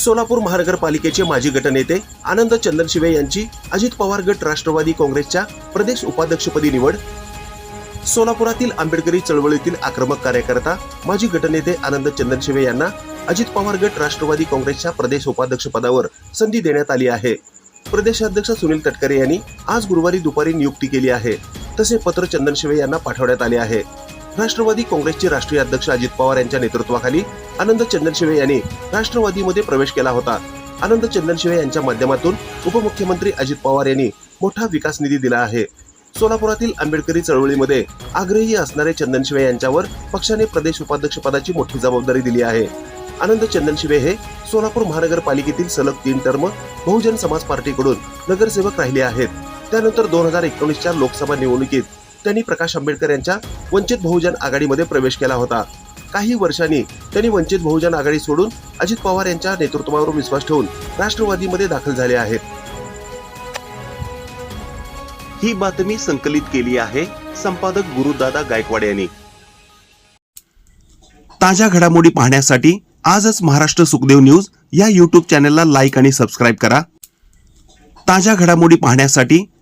सोलापूर महानगरपालिकेचे माजी गटनेते आनंद चंदनशिवे यांची अजित पवार गट राष्ट्रवादी काँग्रेसच्या प्रदेश उपाध्यक्षपदी निवड. सोलापुरातील आंबेडकरी चळवळीतील आक्रमक कार्यकर्ता माजी गटनेते आनंद चंदनशिवे यांना अजित पवार गट राष्ट्रवादी काँग्रेसच्या प्रदेश उपाध्यक्षपदावर संधी देण्यात आली आहे. प्रदेशाध्यक्ष सुनील तटकरे यांनी आज गुरुवारी दुपारी नियुक्ती केली आहे. तसे पत्र चंदनशिवे यांना पाठवण्यात आले आहे. राष्ट्रवादी काँग्रेसचे राष्ट्रीय अध्यक्ष अजित पवार यांच्या नेतृत्वाखाली आनंद चंदनशिवे यांनी राष्ट्रवादीमध्ये प्रवेश केला होता. आनंद चंदनशिवे यांच्या माध्यमातून उपमुख्यमंत्री अजित पवार यांनी मोठा विकास निधी दिला आहे. सोलापुरातील आंबेडकरी चळवळीमध्ये आग्रही असणारे चंदनशिवे यांच्यावर पक्षाने प्रदेश उपाध्यक्ष पदाची मोठी जबाबदारी दिली आहे. आनंद चंदनशिवे हे सोलापूर महानगरपालिकेतील सलग तीन टर्म बहुजन समाज पार्टीकडून नगरसेवक राहिले आहेत. त्यानंतर दोन हजार एकोणीसच्या लोकसभा निवडणुकीत त्यांनी प्रकाश आंबेडकर यांच्या वंचित बहुजन आघाडीमध्ये प्रवेश केला होता. काही वर्षांनी त्यांनी वंचित बहुजन आघाडी सोडून अजित पवार यांच्या नेतृत्वावर विश्वास ठेवून राष्ट्रवादीमध्ये दाखल झाले आहेत. ही बातमी संकलित केली आहे संपादक गुरुदादा गायकवाड यांनी. ताज्या घडामोडी पाहण्यासाठी आजच महाराष्ट्र सुखदेव न्यूज या यूट्यूब चॅनलला लाईक आणि सबस्क्राईब करा. ताज्या घडामोडी पाहण्यासाठी